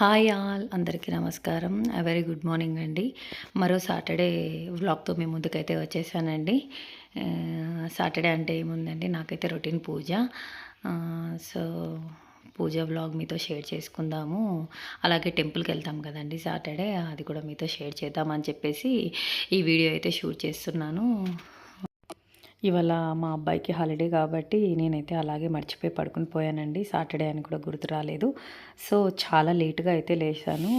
Hi all అందరికీ నమస్కారం. Very good morning అండి. మరో సాటర్డే వ్లాగ్తో మీ ముందుకైతే వచ్చేసానండి. సాటర్డే అంటే ఏముందండి? నాకైతే routine puja. So puja vlog మీతో షేర్ చేసుకుందాము. అలాగే టెంపుల్కి వెళ్తాం కదండి సాటర్డే అది కూడా మీతో షేర్ చేద్దామని చెప్పేసి ఈ వీడియో అయితే షూట్ చేస్తున్నాను. ఇవాళ మా అబ్బాయికి హాలిడే కాబట్టి నేనైతే అలాగే మర్చిపోయి పడుకుని పోయానండి. సాటర్డే అని కూడా గుర్తు రాలేదు. సో చాలా లేట్గా అయితే లేచాను.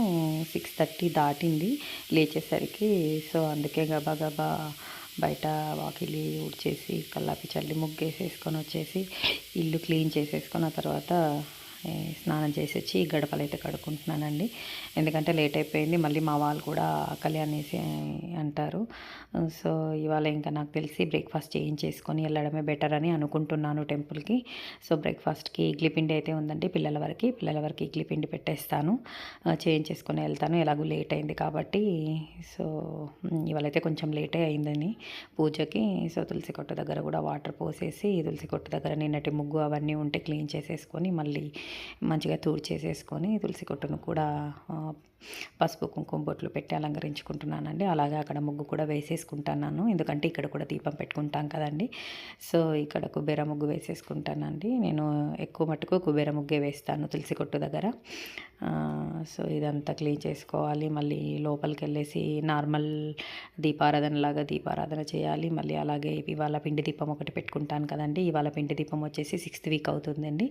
సిక్స్ థర్టీ దాటింది. లేచేసరికి సో అందుకే గబా గబా బయట వాకిలి ఊడ్చేసి కల్లాపి చల్లి ముగ్గేసేసుకొని వచ్చేసి ఇల్లు క్లీన్ చేసేసుకున్న తర్వాత స్నానం చేసి వచ్చి గడపలు అయితే కడుక్కుంటున్నానండి. ఎందుకంటే లేట్ అయిపోయింది మళ్ళీ మా వాళ్ళు కూడా ఆకలి అనేసి అంటారు. సో ఇవాళ ఇంకా నాకు తెలిసి బ్రేక్ఫాస్ట్ చేయించేసుకొని వెళ్ళడమే బెటర్ అని అనుకుంటున్నాను టెంపుల్కి. సో బ్రేక్ఫాస్ట్కి ఇడ్లీ పిండి అయితే ఉందండి పిల్లల వరకు పిల్లల వరకు ఇడ్లీ పిండి పెట్టేస్తాను. చేయించేసుకొని వెళ్తాను ఎలాగూ లేట్ అయింది కాబట్టి. సో ఇవాళైతే కొంచెం లేటే అయిందని పూజకి. సో తులసి కొట్టు దగ్గర కూడా వాటర్ పోసేసి తులసి కొట్టు దగ్గర నిన్నటి ముగ్గు అవన్నీ ఉంటే క్లీన్ చేసేసుకొని మళ్ళీ మంచిగా తూడ్చేసేసుకొని తులసి కొట్టును కూడా పసుపు కుంకుమ బొట్లు పెట్టి అలంకరించుకుంటున్నానండి. అలాగే అక్కడ ముగ్గు కూడా వేసేసుకుంటున్నాను. ఎందుకంటే ఇక్కడ కూడా దీపం పెట్టుకుంటాం కదండి. సో ఇక్కడ కుబేర ముగ్గు వేసేసుకుంటానండి. నేను ఎక్కువ మటుకు కుబేర ముగ్గే వేస్తాను తులసి కొట్టు దగ్గర. సో ఇదంతా క్లీన్ చేసుకోవాలి. మళ్ళీ లోపలికి వెళ్ళేసి నార్మల్ దీపారాధన లాగా దీపారాధన చేయాలి. మళ్ళీ అలాగే ఇవాళ పిండి దీపం ఒకటి పెట్టుకుంటాను కదండి. ఇవాళ పిండి దీపం వచ్చేసి సిక్స్త్ వీక్ అవుతుందండి.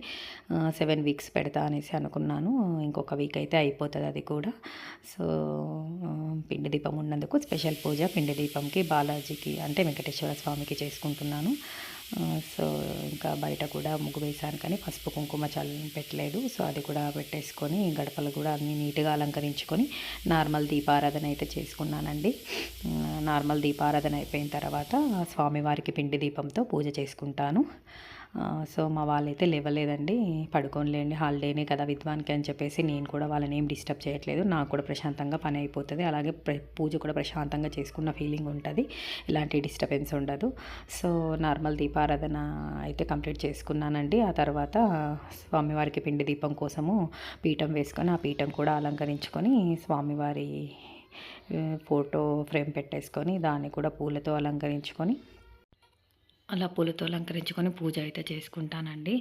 సెవెన్ వీక్స్ పెడతా అనేసి అనుకున్నాను. ఇంకొక వీక్ అయితే అయిపోతుంది అది కూడా. సో పిండి దీపం ఉన్నందుకు స్పెషల్ పూజ పిండి దీపంకి బాలాజీకి అంటే వెంకటేశ్వర స్వామికి చేసుకుంటున్నాను. సో ఇంకా బయట కూడా ముగ్గు వేసాను కానీ పసుపు కుంకుమ చల్ పెట్టలేదు. సో అది కూడా పెట్టేసుకొని గడపలు కూడా అన్నీ నీట్గా అలంకరించుకొని నార్మల్ దీపారాధన అయితే చేసుకున్నానండి. నార్మల్ దీపారాధన అయిపోయిన తర్వాత స్వామివారికి పిండి దీపంతో పూజ చేసుకుంటాను. సో మా వాళ్ళైతే లేవలేదండి. పడుకోనిలేండి హాలిడేనే కదా విద్వాన్కి అని చెప్పేసి నేను కూడా వాళ్ళని ఏం డిస్టర్బ్ చేయట్లేదు. నాకు కూడా ప్రశాంతంగా పని అయిపోతుంది. అలాగే ప్ర- పూజ కూడా ప్రశాంతంగా చేసుకున్న ఫీలింగ్ ఉంటుంది. ఎలాంటి డిస్టర్బెన్స్ ఉండదు. సో నార్మల్ దీపారాధన అయితే కంప్లీట్ చేసుకున్నానండి. ఆ తర్వాత స్వామివారికి పిండి దీపం కోసము పీఠం వేసుకొని ఆ పీఠం కూడా అలంకరించుకొని స్వామివారి ఫోటో ఫ్రేమ్ పెట్టేసుకొని దాన్ని కూడా పూలతో అలంకరించుకొని అలా పూలతో అలంకరించుకొని పూజ అయితే చేసుకుంటానండి.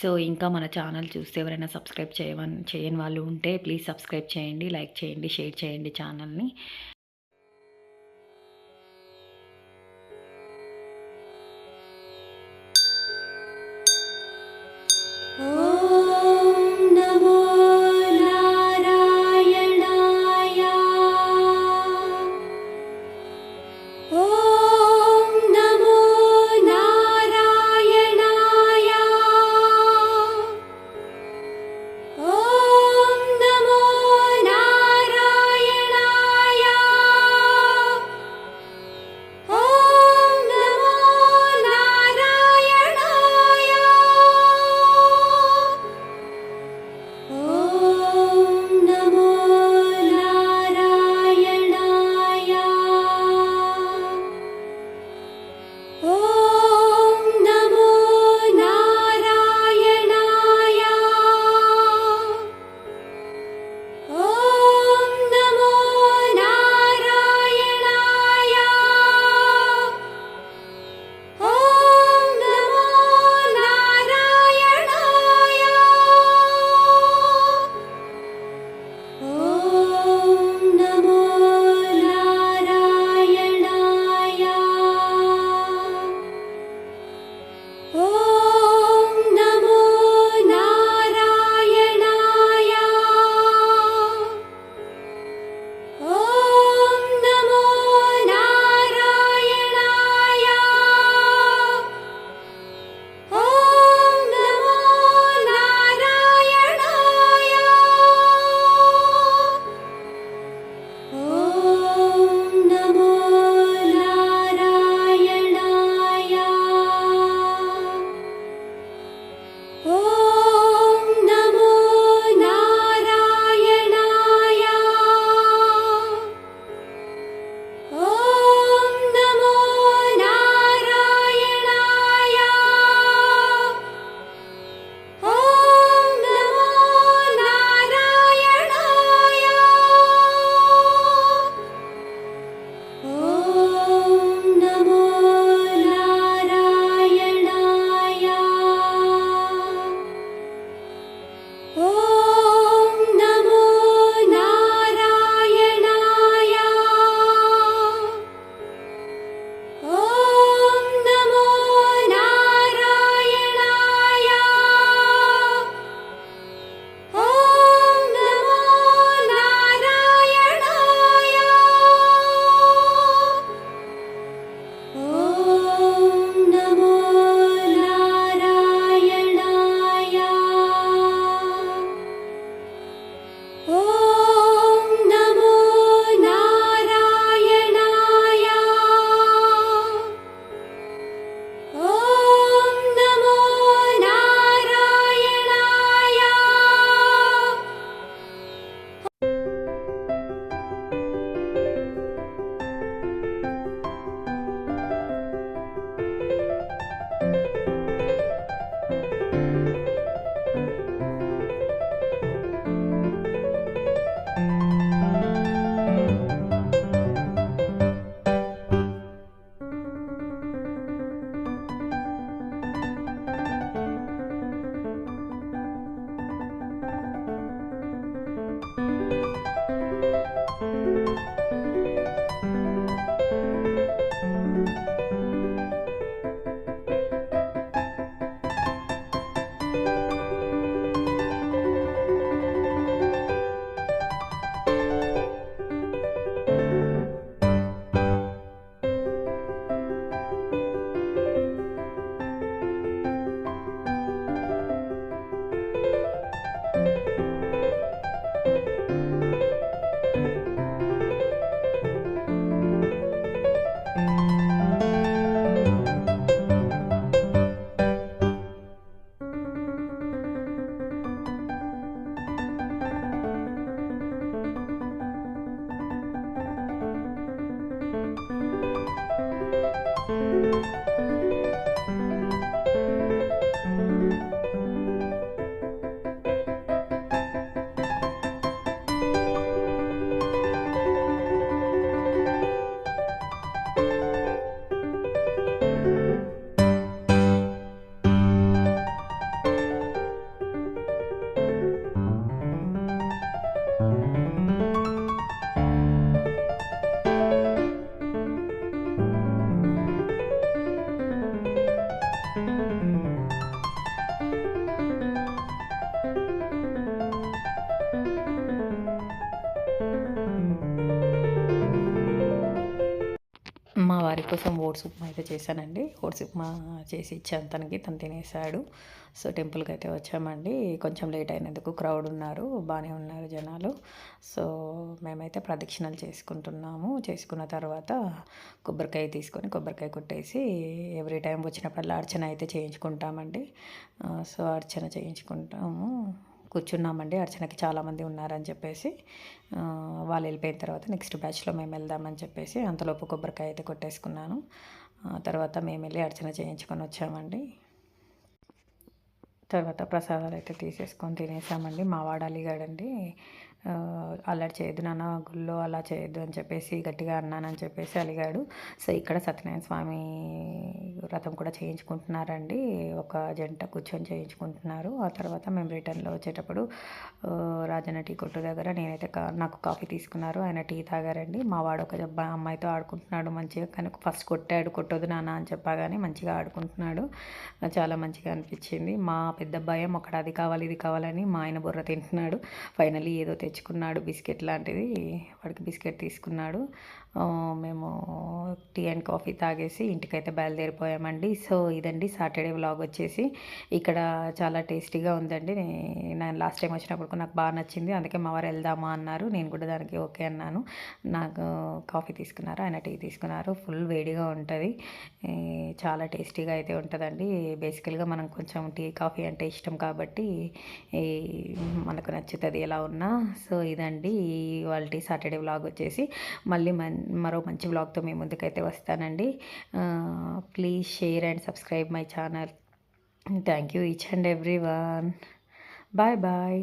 సో ఇంకా మన ఛానల్ చూస్తే ఎవరైనా సబ్స్క్రైబ్ చేయవని చేయని వాళ్ళు ఉంటే ప్లీజ్ సబ్స్క్రైబ్ చేయండి లైక్ చేయండి షేర్ చేయండి ఛానల్ని. కోసం ఓట్స్ ఉప్మా అయితే చేశానండి. ఓట్స్ ఉప్మా చేసి ఇచ్చాను తనకి. తను తినేసాడు సో టెంపుల్కి అయితే వచ్చామండి. కొంచెం లేట్ అయినందుకు క్రౌడ్ ఉన్నారు. బాగానే ఉన్నారు జనాలు. సో మేమైతే ప్రదక్షిణలు చేసుకుంటున్నాము. చేసుకున్న తర్వాత కొబ్బరికాయ తీసుకొని కొబ్బరికాయ కొట్టేసి ఎవ్రీ టైం వచ్చినప్పుడల్లా అర్చన అయితే చేయించుకుంటామండి. సో అర్చన చేయించుకుంటాము. కూర్చున్నామండి. అర్చనకి చాలామంది ఉన్నారని చెప్పేసి వాళ్ళు వెళ్ళిపోయిన తర్వాత నెక్స్ట్ బ్యాచ్లో మేము వెళ్దామని చెప్పేసి అంతలోపు కొబ్బరికాయ అయితే కొట్టేసుకున్నాను. తర్వాత మేము వెళ్ళి అర్చన చేయించుకొని వచ్చామండి. తర్వాత ప్రసాదాలు అయితే తీసేసుకొని తినేసామండి. మా వాడాలి గడండి అల్లరి చేయొద్దు నాన్న గుళ్ళో అలా చేయొద్దు అని చెప్పేసి గట్టిగా అన్నానని చెప్పేసి అలిగాడు. సో ఇక్కడ సత్యనారాయణ స్వామి వ్రతం కూడా చేయించుకుంటున్నారండి. ఒక జంట కూర్చొని చేయించుకుంటున్నారు. ఆ తర్వాత మేము రిటర్న్లో వచ్చేటప్పుడు రాజన్న టీ కొట్టు దగ్గర నేనైతే కా నాకు కాఫీ తీసుకున్నారు. ఆయన టీ తాగారండి. మా వాడు ఒక అమ్మాయితో ఆడుకుంటున్నాడు మంచిగా. కానీ ఫస్ట్ కొట్టాడు కొట్టొద్దు నాన్న అని చెప్పగానే మంచిగా ఆడుకుంటున్నాడు. చాలా మంచిగా అనిపించింది. మా పెద్ద అబ్బాయి ఒకటి అది కావాలి ఇది కావాలని మా ఆయన బుర్ర తింటున్నాడు. ఫైనలీ ఏదో తెచ్చుకున్నాడు బిస్కెట్ లాంటిది వాడికి బిస్కెట్ తీసుకున్నాడు. మేము టీ అండ్ కాఫీ తాగేసి ఇంటికైతే బయలుదేరిపోయామండి. సో ఇదండి సాటర్డే వ్లాగ్ వచ్చేసి. ఇక్కడ చాలా టేస్టీగా ఉందండి. నేను లాస్ట్ టైం వచ్చినప్పుడు నాకు బాగా నచ్చింది. అందుకే మా వారు వెళ్దామా అన్నారు. నేను కూడా దానికి ఓకే అన్నాను. నాకు కాఫీ తీసుకున్నారు ఆయన టీ తీసుకున్నారు. ఫుల్ వేడిగా ఉంటుంది. చాలా టేస్టీగా అయితే ఉంటుందండి. బేసికల్గా మనం కొంచెం టీ కాఫీ అంటే ఇష్టం కాబట్టి మనకు నచ్చుతుంది ఎలా ఉన్నా. సో ఇదండి వాళ్ళ సాటర్డే వ్లాగ్ వచ్చేసి. మళ్ళీ మన్ మరో మంచి వ్లాగ్తో మీ ముందుకైతే వస్తానండి. Please share and subscribe my channel thank you each and every one bye bye